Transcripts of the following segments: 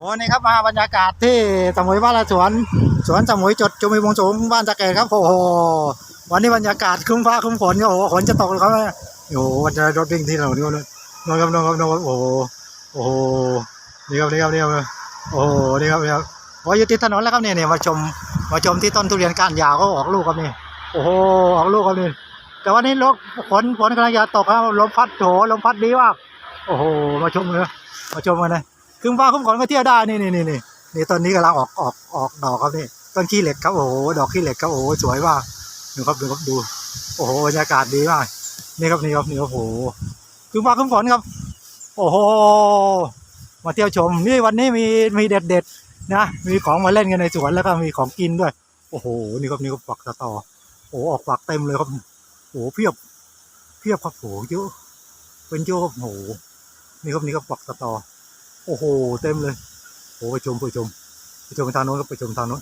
โอ้นี่ครับมาบรรยากาศที่สมุยบ้านละสวนสวนสมุยจดจุมีวงสูงบ้านตะเกดครับโอ้โหวันนี้บรรยากาศครึ้มฟ้าครึ้มฝนโอ้โหฝนจะตกเลยครับโอ้โหวันจะรถวิ่งที่ถนนนี่นนอนครับนอนครับนอนครับโอ้โหโอ้โหนี่ครับนี่ครับนี่ครับโอ้โหนี่ครับนี่ครับโอ้ยอยู่ติดถนนแล้วครับเนี่ยเนี่ยมาชมมาชมที่ต้นทุเรียนก้านยาวก็ออกลูกครับนี่โอ้โหออกลูกครับนี่แต่วันนี้ลมฝนฝนกำลังจะตกครับลมพัดโถลมพัดดีมากโอ้โหมาชมเลยมาชมกันเลย ครึ่งฟ้าครึ่งฝนก็เที่ยวได้นี่นี่นี่นี่นี่ต้นนี้กำลังออกออกออกดอกครับนี่ต้นขี้เหล็กครับโอ้โหดอกขี้เหล็กครับโอ้โหสวยมากดูครับดูครับดู โอ้โหบรรยากาศดีมากนี่ครับนี่ครับนี่ครับโอ้โหครึ่งฟ้าครึ่งฝนครับ โอ้โหมาเที่ยวชมนี่วันนี้มีมีเด็ดเด็ดๆนะมีของมาเล่นกันในสวนแล้วก็มีของกินด้วย โอ้โหนี่ครับนี่ครับฝักสะตอโอ้หออกฝักเต็มเลยครับโอ้โหเพียบเพียบครับโอ้โหเยอะเป็นเยอะครับโอ้โหนี่ครับนี่ครับฝักสะตอ โอ้โห เต็มเลยโอ้ไปชมไปชมไปชมทางโน้นครับไปชมทางโน้น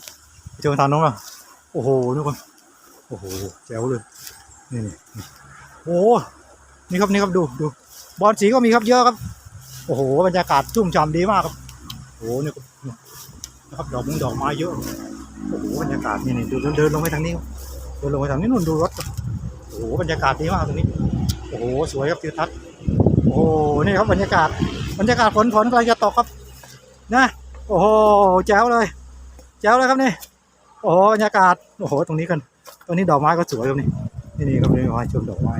ไปชมทางโน้นอะโอ้โหนี่คนโอ้โหแจ๋วเลยนี่นี่โอ้นี่ครับนี่ครับดูดูบอลสีก็มีครับเยอะครับ โอ้โหบรรยากาศชุ่มฉ่ำดีมากครับโอ้โหนี่ครับนี่นะครับดอกมุงดอกไม้เยอะโอ้โหบรรยากาศนี่นี่ดูเดินเดินลงไปทางนี้ครับเดินลงไปทางนี้นู่นดูรถครับโอ้โหบรรยากาศดีมากตรงนี้ โอ้โหสวยครับทิวทัศน์โอ้โหนี่ครับบรรยากาศ บรรยากาศฝนฝนกำลังจะตกครับนะโอ้โหแจ๋วเลย แจ๋วเลยครับนี่โอ้โหบรรยากาศโอ้โหตรงนี้กันตรงนี้ดอกไม้ก็สวยครับนี่นี่นี่ครับนี่ดอกไม้ชมดอกไม้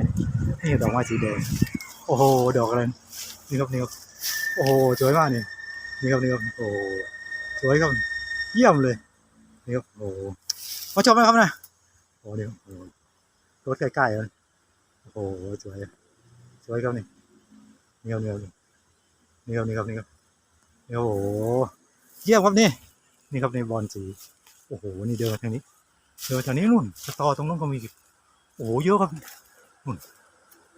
นี่ดอกไม้สีแดงโอ้โหดอกอะไรนี่ครับนี่ครับโอ้โหสวยมากนี่นี่ครับนี่ครับโอ้โหสวยครับเยี่ยมเลยนี่ครับโอ้โหมาชมไหมครับนะโอ้โหนี่ครับโอ้โหรถใกล้ๆเลยโอ้โหสวยสวยครับนี่เนี่ครับนี่ครับ นี่ครับนี่ครับนี่ครับนี่โอ้โหเยี่ยมครับนี่ นี่ครับในบอลสี โอ้โห นี่เดินมาทางนี้ เดินมาทางนี้นู่นสตอตรงนู้นก็มี โอ้โห เยอะครับนู่น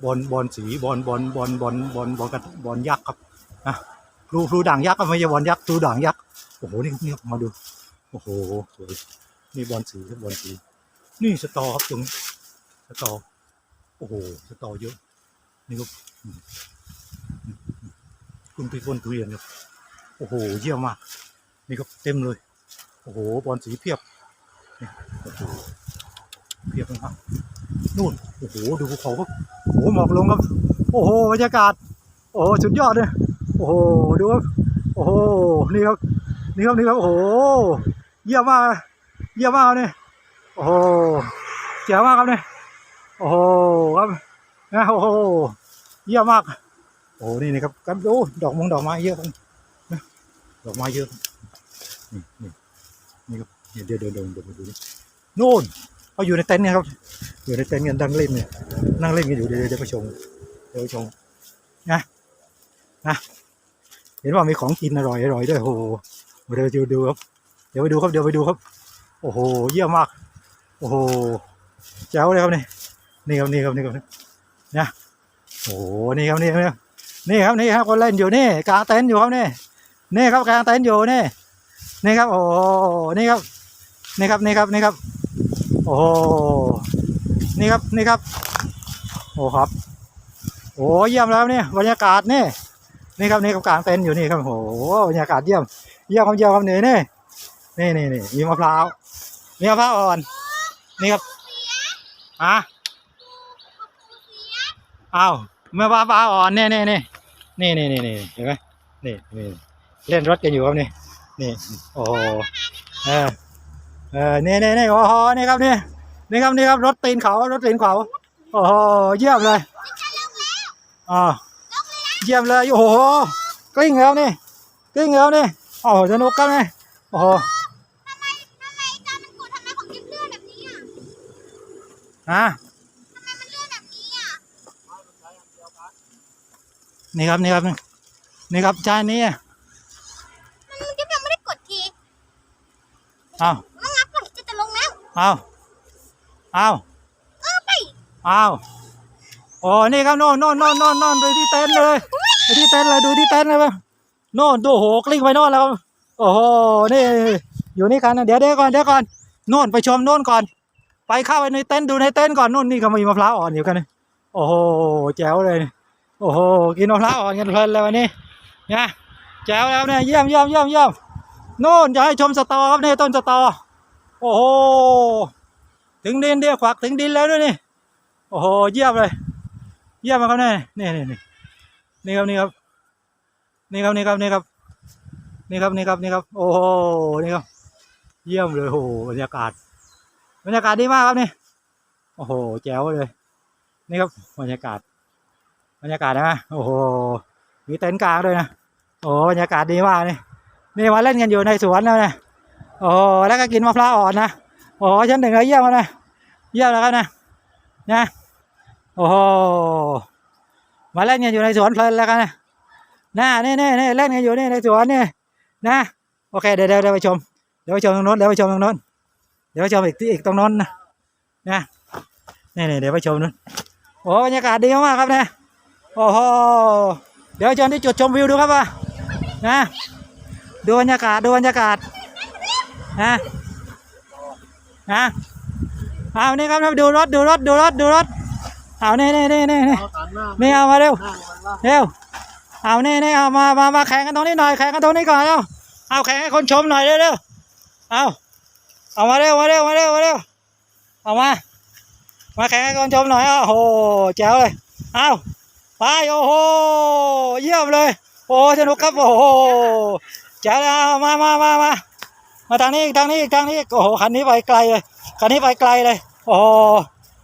บอลบอลสีบอลบอลบอลบอลบอลบอลกับบอลยักษ์ครับนะพลูพลูด่างยักษ์ก็ไม่ใช่บอลยักษ์พลูด่างยักษ์โอ้โหนี่นี่มาดู โอ้โหสวยนี่บอลสีครับบอลสี นี่สตอครับตรงนี้สตอ โอ้โหสตอเยอะ นี่ครับ คุณไปบนทุเรียนครับโอ้โหเยี่ยมมากนี่ก็เต็มเลย โอ้โหบอลสีเพียบนี่โอ้โหเพียบนะครับนู่นโอ้โหดูภูเขาครับโอ้โหหมอกลงครับโอ้โหบรรยากาศ โอ้โหสุดยอดเลยโอ้โหดูครับโอ้โหนี่ครับนี่ครับนี่ครับโอ้โหเยี่ยมมากเยี่ยมมากเนี่ยโอ้โหเจ๋งมากครับเนี่ยโอ้โหครับนะโอ้โหเยี่ยมมาก โอ้โหนี่นะครับกันโอ้ดอกมงดอกไม้เยอะครับนะดอกไม้เยอะนี่นี่นี่ครับเนี่ยเดินเดินเดินเดินดูนี่นู่นเขาอยู่ในเต็นท์เนี่ยครับอยู่ในเต็นท์กันนั่งเล่นเนี่ยนั่งเล่นกันอยู่เดี๋ยวเดี๋ยวไปชมเดี๋ยวไปชมนะนะเห็นว่ามีของกินอร่อยอร่อยด้วยโอ้โหเดี๋ยวดูดูครับเดี๋ยวไปดูครับเดี๋ยวไปดูครับ โอ้โห เยี่ยมมาก โอ้โหแจ๋วเลยครับนี่นี่ครับนี่ครับนี่ครับนะโอ้โหนี่ครับนี่ครับ นี่ครับนี่ครับคนเล่นอยู่นี่กลางเต็นท์อยู่ครับนี่นี่ครับกลางเต็นท์อยู่นี่นี่ครับ โอ้โหนี่ครับ นี่ครับนี่ครับนี่ครับ โอ้โหนี่ครับนี่ครับ โอ้ครับ โอ้เยี่ยมแล้วเนี่ยบรรยากาศนี่นี่ครับนี่ครับกลางเต็นท์อยู่นี่ครับโอ้โหบรรยากาศเยี่ยมเยี่ยมครับเยี่ยมครับนี่นี่นี่นี่นี่มีมะพร้าวมีมะพร้าวอ่อน นี่ครับอะอ้าว มะพร้าวอ่อนเนี่ยเนี่ยเนี่ยนี่นี่นี่นี่เห็นไหมนี่นี่เล่นรถกันอยู่ครับนี่นี่โอ้โหเออเออนี่นี่นี่โอ้โหนี่ครับนี่นี่ครับนี่ครับรถตีนเขารถตีนเขาโอ้โหเยี่ยมเลยอ่าเยี่ยมเลยโอ้โหกลิ้งแล้วนี่กลิ้งแล้วนี่โอ้โหสนุกกันไหมโอ้โหทำไมทำไมจานมันกดทำไมของกิ๊บเลื่อนแบบนี้อะฮะ ทำไมมันเลื่อนแบบนี้อะ นี่ครับนี่ครับนี่นี่ครับจานนี้มันกิ๊บยังไม่ได้กดทีอ้าวมันงับก่อนจะจะลงแล้วอ้าวอ้าวเออไปอ้าวโอ้นี่ครับโน่นโน่นโน่นโน่นโน่นไปที่เต็นท์เลยไปที่เต็นท์เลยดูที่เต็นท์เลยป่ะโน่นดูโหกลิ้งไปโน่นแล้วโอ้โหนี่อยู่นี่กันนะเดี๋ยวเดี๋ยวก่อนเดี๋ยวก่อนโน่นไปชมโน่นก่อน ไปเข้าไปในเต็นท์ดูในเต็นท์ก่อนโน่นนี่ก็มีมะพร้าวอ่อนอยู่กันนี่โอ้โหแจ๋วเลยนี่ โอ้โห กินมะพร้าวอ่อนกันเพลินเลยวันนี้นะแจ๋วแล้วเนี่ยเยี่ยมเยี่ยมเยี่ยมเยี่ยมโน่นจะให้ชมสตอครับนี่ต้นสตอ โอ้โห ถึงดินเดียวขวักถึงดินแล้วด้วยนี่ โอ้โห เยี่ยมเลย เยี่ยมมากครับเนี่ยนี่นี่นี่นี่ครับนี่ครับ นี่ครับนี่ครับนี่ครับ นี่ครับนี่ครับนี่ครับ โอ้โห นี่ครับ เยี่ยมเลยโอ้โหบรรยากาศ บรรยากาศดีมากครับนี่ โอ้โห แจ๋วเลย นี่ครับบรรยากาศ บรรยากาศนะโอ้โหมีเต็นท์กลางด้วยนะโอ้บรรยากาศดีมากนี่นี่มาเล่นกันอยู่ในสวนแล้วนะโอ้แล้วก็กินมะพร้าวอ่อนนะโอ้โหชั้นหนึ่งเยี่ยมแล้วนะเยี่ยมแล้วครับนะนะโอ้โหมาเล่นกันอยู่ในสวนเพลินแล้วกันนะน่านี่นี่นี่เล่นกันอยู่นี่ในสวนนี่นะโอเคเดี๋ยวเดี๋ยวเดี๋ยวไปชมเดี๋ยวไปชมตรงโน้นเดี๋ยวไปชมตรงโน้นเดี๋ยวไปชมอีกที่อีกตรงโน้นนะนะนี่นี่เดี๋ยวไปชมนู้นโอ้บรรยากาศดีมากครับเนะ โอ้โหเดี๋ยวเชิญที่จุดชมวิวดูครับว่านะดูบรรยากาศดูบรรยากาศนะนะเอานี่ครับดูรถดูรถดูรถดูรถเอานี่นี่นี่นี่นี่นี่เอามาเร็วเร็วเอานี่นี่เอามามามาแข่งกันตรงนี้หน่อยแข่งกันตรงนี้ก่อนเร็วเอาแข่งให้คนชมหน่อยเร็วเร็วเอาเอามาเร็วมาเร็วมาเร็วมาเร็วเอามามาแข่งให้คนชมหน่อยอ้าวโอ้โหแจ๋วเลยเอา ไปโอ้โหเยี่ยมเลย โอ้สนุกครับโอ้โหแจ๋วเลยเอามามามามามาทางนี้ทางนี้ทางนี้โอ้โหคันนี้ไปไกลเลยคันนี้ไปไกลเลย โอ้โห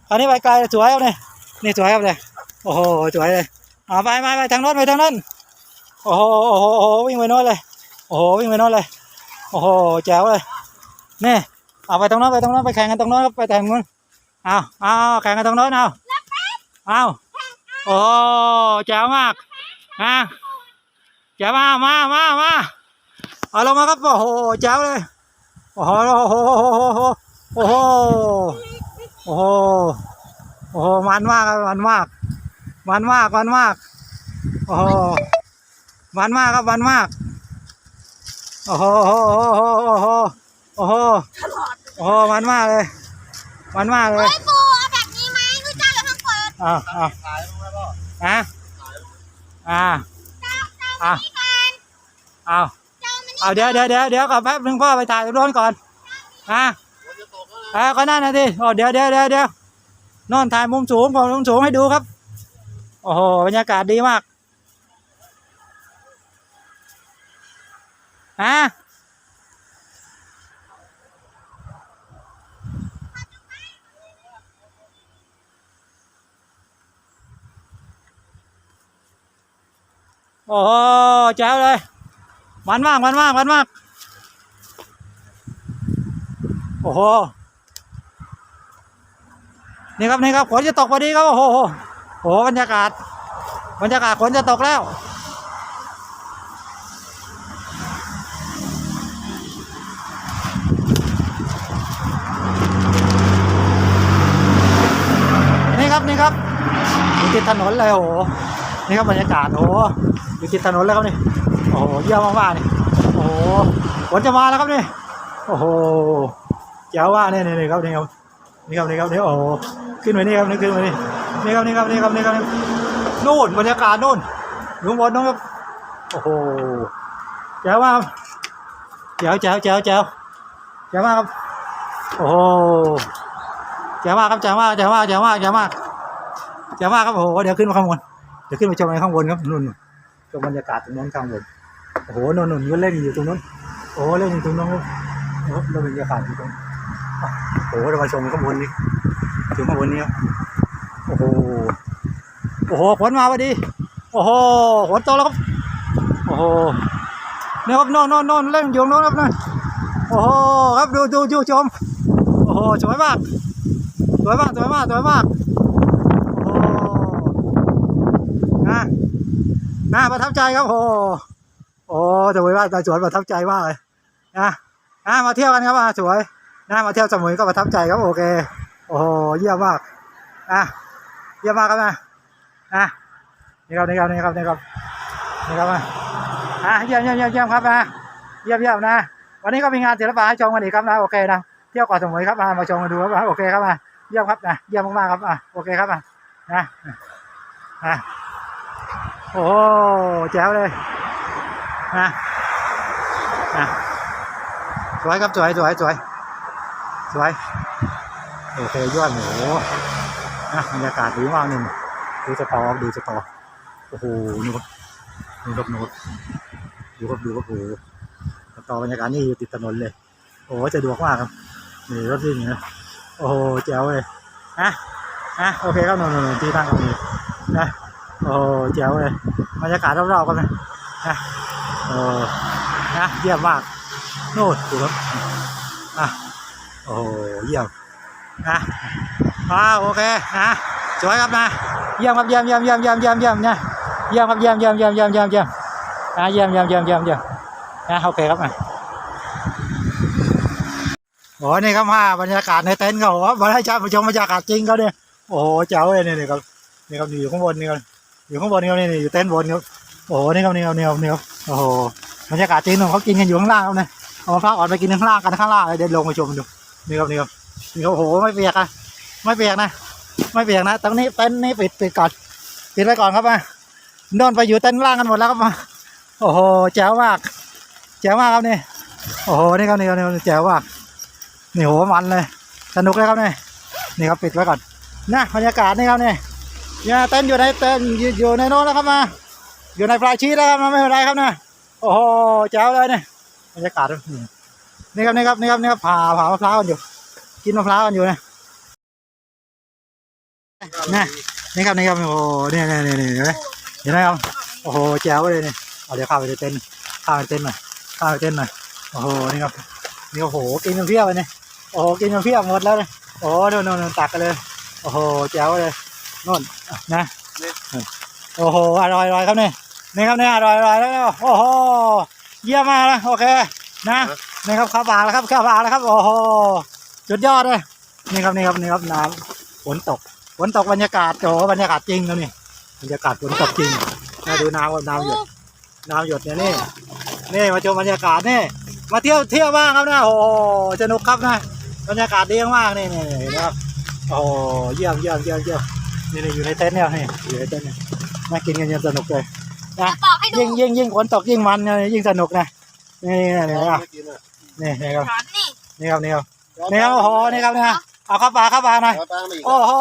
คันนี้ไปไกลสวยครับเนี่ยนี่สวยครับเลยโอ้โหสวยเลยเอาไปไปไปทางโน้นไปทางโน้นโอ้โหโอ้โหโอ้โหวิ่งไปโน้นเลย โอ้โหวิ่งไปโน้นเลย โอ้โหแจ๋วเลยนี่เอาไปตรงโน้นไปตรงโน้นไปแข่งกันตรงโน้นไปแข่งนู้นเอาเอาแข่งกันตรงโน้นเอาเอา โอ้แจ๋วมากอะแจ๋วมามามามาเอาลงมาครับโอ้โหแจ๋วเลยโอ้โหโอ้โหโอ้โหโอ้โหโอ้โหมันมากครับมันมาก มันมากมันมากโอ้โหมันมากครับมันมากโอ้โหโอ้โหโอ้โหโอ้โหโอ้โหมันมากเลยมันมากเลย อ่าอ่าอ่าอ่าเจ้าเจ้าอ่านี่กันเอาเจ้ามันนี่เอาเดี๋ยวเดี๋ยวเดี๋ยวเดี๋ยวก่อนแป๊บนึงพ่อไปถ่ายตรงโน้นก่อนอะเออก็นั่นนะสิโอ้เดี๋ยวเดี๋ยวเดี๋ยวเดี๋ยวโนอนถ่ายมุมสูงก่อนมุมสูงให้ดูครับ โอ้โหบรรยากาศดีมากอะ โอ้โหแจ๋วเลย มันมากมันมากมันมาก โอ้โห นี่ครับนี่ครับฝนจะตกพอดีครับ โอ้โหโอ้โหบรรยากาศ บรรยากาศฝนจะตกแล้วนี่ครับนี่ครับอยู่ติดถนนเลยโอ้โหนี่ครับบรรยากาศโอ้โห อยู่ติดถนนแล้วครับนี่โอ้โหเยี่ยมมากๆนี่โอ้โหฝนจะมาแล้วครับนี่โอ้โหแจ๋วว่าเนี่ยนี่ครับนี่ครับนี่ครับนี่ครับนี่โอ้ขึ้นไปนี่ครับนี่ขึ้นไปนี่นี่ครับนี่ครับนี่ครับนี่ครับนี่นู่นบรรยากาศนู่นอยู่ข้างบนนู่นครับโอ้โหแจ๋วมาครับแจ๋วแจ๋วแจ๋วแจ๋วแจ๋วมากครับโอ้โหแจ๋วมากครับแจ๋วมากแจ๋วมากแจ๋วมากแจ๋วมากแจ๋วมากครับโอ้โหเดี๋ยวขึ้นมาข้างบนเดี๋ยวขึ้นไปชมในข้างบนครับนู่น ชมบรรยากาศตรงนู้นข้างบนโอ้โหนนนนเล่นอยู่ตรงนู้นโอ้โหเล่นอยู่ตรงนู้นครับโอ้โหเราบรรยากาศอยู่ตรงโอ้โหเรามาชมข้างบนนี่ชมข้างบนนี้โอ้โหโอ้โหฝนมาพอดี โอ้โหฝนตกแล้วครับโอ้โหเนี่ยครับน่นน่นน่นเล่นอยู่ตรงน่นครับนั่นโอ้โหครับดูดูดูชมโอ้โหสวยมากสวยมากสวยมากสวยมาก โอ้โหนะ น่าประทับใจครับโอ้โหโอ้สวยมากตาสวนประทับใจมากเลยนะนะมาเที่ยวกันครับสวยนะมาเที่ยวสมุยก็ประทับใจครับโอเค โอ้โหเยี่ยมมากนะเยี่ยมมากครับนะนะนี่ครับนี่ครับนี่ครับนี่ครับนี่ครับนะอะเยี่ยมเยี่ยมเยี่ยมเยี่ยมครับนะเยี่ยมเยี่ยมนะ วันนี้ก็มีงานศิลปะให้ชมกันอีกครับนะโอเคนะเที่ยวเกาะสมุยครับมามาชมกันดูครับโอเคครับนะเยี่ยมครับนะเยี่ยมมากๆครับอะโอเคครับนะนะนะ โอ้โหแจ๋วเลยนะนะสวยครับสวยสวยสวยสวยโอเคยอดโหนะบรรยากาศดีมากนี่ดูสตอดูสตอโอ้โหนี่ครับนี่ครับนูดูครับดูครับโอ้สตอบรรยากาศนี่อยู่ติดถนนเลย โอ้โหสะดวกมากครับนี่รถวิ่งนี้นะโอ้โหแจ๋วเลยนะนะโอเคครับนนๆที่ตั้งตรงนี้นะ โอ้โหแจ๋วเลยบรรยากาศรอบๆกันนะนะโอ้นะเยี่ยมมากโน่นดูครับอะโอ้เยี่ยมนะอ่าโอเคนะสวยครับนะเยี่ยมครับเยี่ยมเยี่ยมเยี่ยมเยี่ยมเยี่ยมเยี่ยมนะเยี่ยมครับเยี่ยมเยี่ยมเยี่ยมเยี่ยมเยี่ยมเยี่ยมนะเยี่ยมเยี่ยมเยี่ยมเยี่ยมเยี่ยมนะโอเคครับนะโอ้นี่ครับว่าบรรยากาศในเต็นท์เขาว่าบรรยากาศผู้ชมบรรยากาศจริงเขาเนี่ยโอ้โหเจ๋วเลยนี่นี่ครับนี่ครับอยู่ข้างบนนี่ครับ อยู่ข้างบนนี่ครับนี่นี่อยู่เต็นท์บนครับโอ้โหนี่ครับนี่ครับนี่ครับนี่ครับโอ้โหบรรยากาศจริงของเขากินกันอยู่ข้างล่างครับเนี่ยเอามะพร้าวอ่อนไปกินข้างล่างกันข้างล่างเดินลงไปชมดูนี่ครับนี่ครับนี่ครับโอ้โหไม่เปียกอะไม่เปียกนะ ไม่เปียกนะตรงนี้เต็นท์นี่ปิดปิดก่อนปิดไว้ก่อนครับมาโดนไปอยู่เต็นท์ล่างกันหมดแล้วครับมาโอ้โหแจ๋วมากแจ๋วมากครับนี่โอ้โหนี่ครับนี่ครับนี่แจ๋วมากนี่โหมันเลยสนุกเลยครับเนี่ยนี่ครับปิดไว้ก่อนนะบรรยากาศนี่ครับเนี่ย เนี่ยเต้นอยู่ในเต้นอยู่ในโน้นแล้วครับมาอยู่ในปลายชีสแล้วครับไม่เป็นไรครับนะโอ้โหแจ๋วเลยเนี่ยบรรยากาศนี่ครับนี่ครับนี่ครับนี่ครับผ่าผ่ามะพร้าวกันอยู่ กินมะพร้าวกันอยู่นะนี่นี่ครับนี่ครับโอ้โหนี่นี่นี่นี่เห็นไหมเห็นไหมครับโอ้โหแจ๋วเลยเนี่ยเอาเดี๋ยวข้าไปเต้นข้าไปเต้นหน่อยข้าไปเต้นหน่อยโอ้โหนี่ครับนี่โอ้โหกินกันเพียบเลยเนี่ยโอ้โหกินกันเพียบหมดแล้วเนี่ยโอ้โหโน่นโน่นโน่นตักกันเลยโอ้โหแจ๋วเลย น่นนะโอ้โหอร่อยอร่อยครับเนี่ยนี่ครับเนี่ยอร่อยอร่อยแล้วโอ้โหเยี่ยมมากนะโอเคนะนี่ครับข้าวปลาแล้วครับข้าวปลาแล้วครับ โอ้โหสุดยอดเลยนี่ครับนี่ครับนี่ครับน้ำฝนตกฝนตกบรรยากาศโอ้บรรยากาศจริงแล้วนี่บรรยากาศฝนตกจริงนะดูน้ำน้ำหยดน้ำหยดเนี่ยนี่นี่มาชมบรรยากาศนี่มาเที่ยวเที่ยวบ้างครับนะโอ้โหสนุกครับนะบรรยากาศดีมากนี่นี่นี่นะครับโอ้โหเยี่ยมเยี่ยมเยี่ยมเยี่ยม นี่นี่อยู่ในเต็นท์เนี่ยนี่อยู่ในเต็นท์เนี่ยมากินกันยังสนุกเลยนะบอกให้ดูยิ่งยิ่งยิ่งฝนตกยิ่งมันนะยิ่งสนุกนะนี่นี่นี่ครับไม่กินอะนี่นี่ครับนี่นี่ครับนี่ครับนี่ครับโอ้โหนี่ครับเนี่ยเอาเข้าปากเข้าปากหน่อยเอาตังค์มาอีกโอ้โห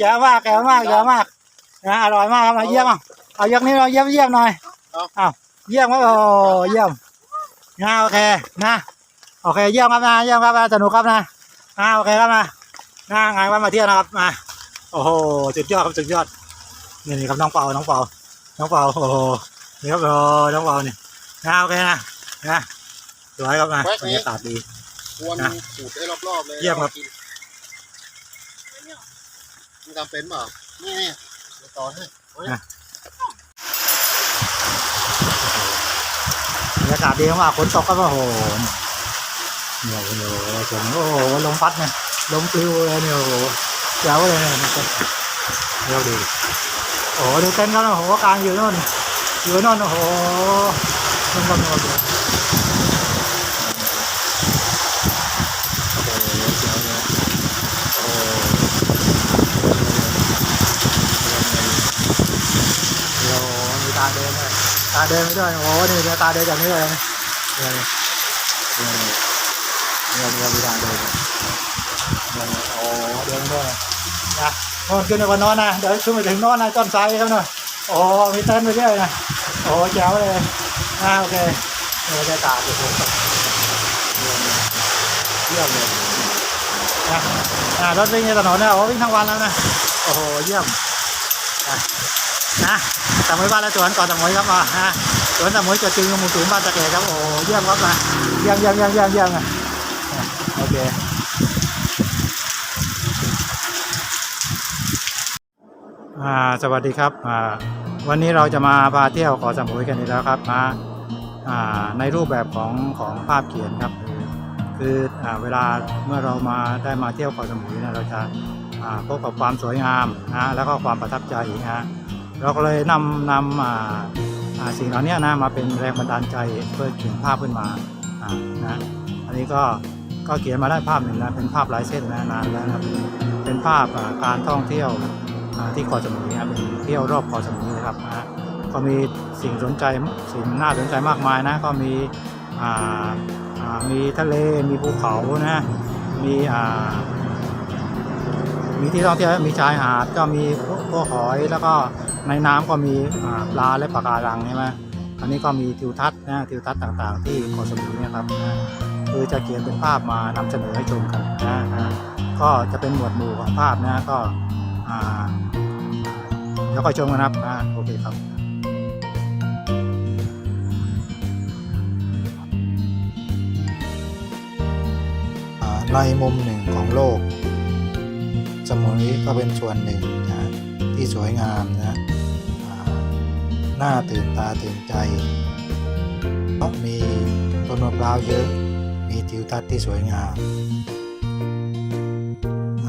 แจ๋วมากแจ๋วมากแจ๋วมากนะอร่อยมากครับนะเยี่ยมอะเอายกนี้เราเยี่ยมเยี่ยมหน่อยเอาเยี่ยมครับโอ้เยี่ยมนะโอเคนะโอเคเยี่ยมครับนะเยี่ยมครับนะสนุกครับนะนะโอเคครับนะ นะงานวันมาเที่ยวนะครับมาโอ้โหสุดยอดครับสุดยอดนี่นี่ครับน้องเปาน้องเปาน้องเปาโอ้โหนี่ครับโอ้น้องเปานี่นะโอเคนะนะสวยครับนะบรรยากาศดีควรขูดให้รอบๆเลยเยี่ยมครับกินมึงทำเป็นเปล่านี่นี่เดี๋ยวต่อให้บรรยากาศดีมากฝนตกก็โอ้โหเนี่ยโอ้โหฝนโอ้โหลมพัดเนี่ยลมปลิวเลยเนี่ยโอ้โหเจ๋วเลยเนี่ยเดี๋ยวดูโอ้โหดูเต้นท์เขาโอ้โหกลางอยู่โน่นอยู่โน่นโอ้โหมันกำลังเลยโอ้โหเจ๋วเลยโอ้โหโอ้โหมีตาเดินด้วยตาเดินไปด้วย โอ้โหนี่เดี๋ยวตาเดินจากนี้เลยนะเนี่ยเนี่ยเนี่ยเนี่ยมีตาเดินเนี่ยเนี่ยโอ้โหเดินด้วย นะนอนขึ้นไปบนนอนนะเดี๋ยวขึ้นไปถึงนอนนะต้นไทรครับเนาะโอ้มีเต้นไปเรื่อยนะโอ้โหแจ๋วเลยนะโอเคบรรยากาศโอ้โหเยี่ยมเลยนะอ่ารถวิ่งในถนนเนี่ยโอ้วิ่งทั้งวันแล้วนะโอ้โหเยี่ยมนะสมุยบ้านและสวนก่อนสมุยครับอะนะสวนสมุยจดจริงมู่ศูนย์บ้านตะเกียครับโอ้เยี่ยมครับนะเยี่ยมเยี่ยมเยี่ยมเยี่ยมเยี่ยมนะอะโอเค อ่า สวัสดีครับวันนี้เราจะมาพาเที่ยวเกาะสมุยกันอีกแล้วครับมาในรูปแบบของของภาพเขียนครับ คืออเวลาเมื่อเรามาได้มาเที่ยวเกาะสมุยเนะเราจะาพบกับความสวยงามนะแล้วก็ความประทับใจนะฮะเราก็เลยนำนำสิ่งเหล่านี้นะมาเป็นแรงบันดาลใจเพื่อเขียนภาพขึ้นมานะอันนี้ก็ก็เขียนมาได้ภาพหนึ่งนะเป็นภาพลายเส้นนะนานแล้วนะครับเป็นภาพการท่องเที่ยว ที่เกาะสมุยนะครับเป็นเที่ยวรอบเกาะสมุยนะครับนะก็มีสิ่งสนใจสิ่งน่าสนใจมากมายนะก็มีอ่าอ่ามีทะเลมีภูเขานะมีอ่ามีที่ท่องเที่ยวมีชายหาดก็มีพวกหอยแล้วก็ในน้ำก็มีอ่าปลาและปะการังใช่ไหมอันนี้ก็มีทิวทัศน์นะทิวทัศน์ต่างๆ ที่เกาะสมุยนี่ยครับนะคือจะเขียนเป็นภาพมานำเสนอให้ชมกันนะนะก็จะเป็นหมวดหมู่ของภาพนะก็ อ่าเดี๋ยวก็ชมกันะครับอ่าโอเคครับในมุมหนึ่งของโลก สมุยก็เป็นส่วนหนึ่งนะที่สวยงามนะอ่าน่าตื่นตาตื่นใจเพราะมีต้นมะพร้าวเยอะ มีทิวทัศน์ที่สวยงาม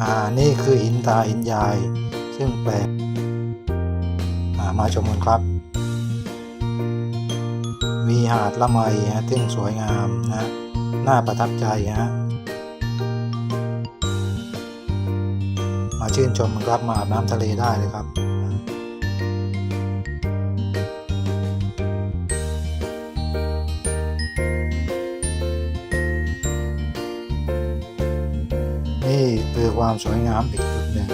อ่านี่คือหินตาหินยาย ซึ่งแปลกอ่ามาชมกันครับ มีหาดละไมฮะที่สวยงามนะน่าประทับใจฮะมาชื่นชมกันครับมาอาบน้ำทะเลได้เลยครับ ความสวยงามอีกจุดหนึ่ง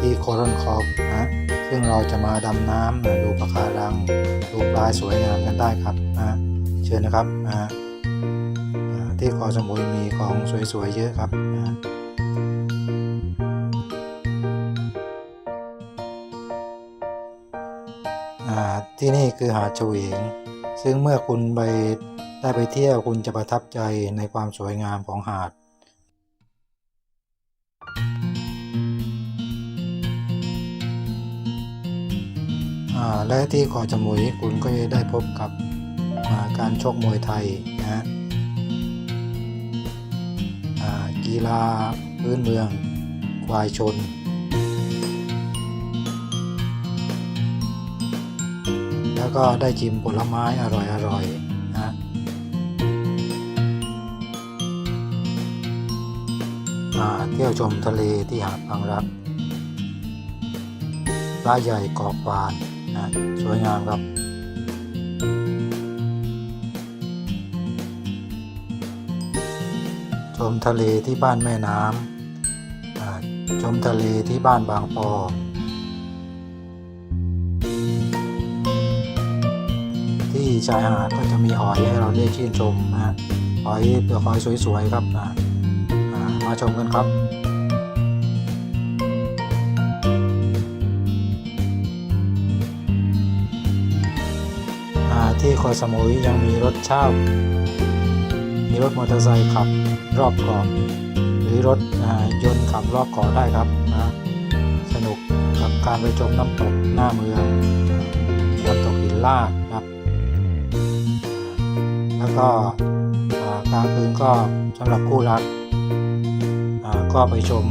ที่โครนคอฟนะซึ่งเราจะมาดำน้ำนะดูปะการัง ดูปลายสวยงามกันได้ครับนะเชิญนะครับนะที่เกาะสมุยมีของสวยๆเยอะครับนะที่นี่คือหาดเฉวง ซึ่งเมื่อคุณไปได้ไปเที่ยวคุณจะประทับใจในความสวยงามของหาด และที่เกาะจมุยคุณก็จะได้พบกับาการชกมวยไทยนะฮะกีฬาพื้นเมืองควายชน แล้วก็ได้ชิมผลไม้อร่อยๆนะมาเที่ยวชมทะเลที่หาดบางรักปลาใหญ่เกาะกวาน นะสวยงามครับชมทะเลที่บ้านแม่น้ำชมทะเลที่บ้านบางปอที่ชายหาดก็จะมีหอยให้เราได้ชื่นชมนะหอยเปลือกหอยสวยๆครับนะมาชมกันครับาที่เกาะสมุยยังมีรถเช่า มีรถมอเตอร์ไซค์ขับรอบเกาะหรือรถอยนต์ขับรอบเกาะได้ครับนะสนุกกับการไปชมน้ำตกหน้าเมืองน้ำตกหินลาดครับแล้วก็กลางคืนก็สำหรับคู่รักก็ไปชม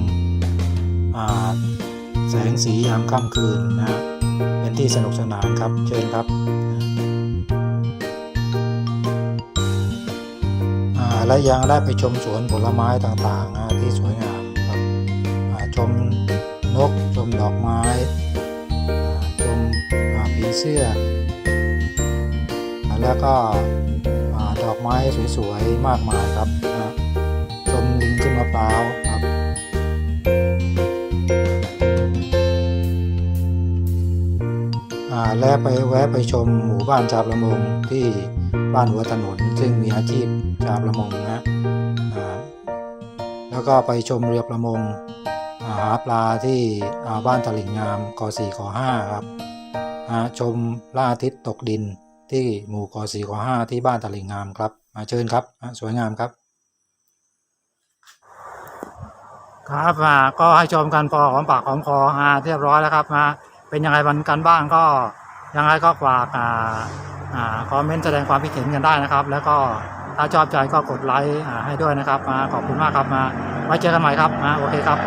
แสงสียามค่ำคืนนะฮะเป็นที่สนุกสนานครับเชิญครับ และยังได้ไปชมสวนผลไม้ต่างๆที่สวยงามครับชมนกชมดอกไม้ชมผีเสื้อ แล้วก็ดอกไม้สวยๆมากมายครับชมลิงขึ้นมะพร้าวครับและไปแวะไปชมหมู่บ้านชาวประมงที่บ้านหัวถนน ซึ่งมีอาชีพชาวประมงนะแล้วก็ไปชมเรือประมงาหาปลาที่บ้านตลิ่งงามกสี่กห้าครับชมพระอาทิตย์ตกดินที่หมู่กอสี่กอห้าที่บ้านตะลิงงามครับมาเชิญครับสวยงามครับ ครับอ่าก็ให้ชมกันพอหอมปากหอมคออ่าเรียบร้อยแล้วครับมาเป็นยังไงวันกันบ้างก็ยังไงก็ฝากอ่าอ่า คอมเมนต์แสดงความคิดเห็นกันได้นะครับ แล้วก็ถ้าชอบใจก็กดไลค์ให้ด้วยนะครับมาขอบคุณมากครับมาไว้เจอกันใหม่ครับมาโอเคครับ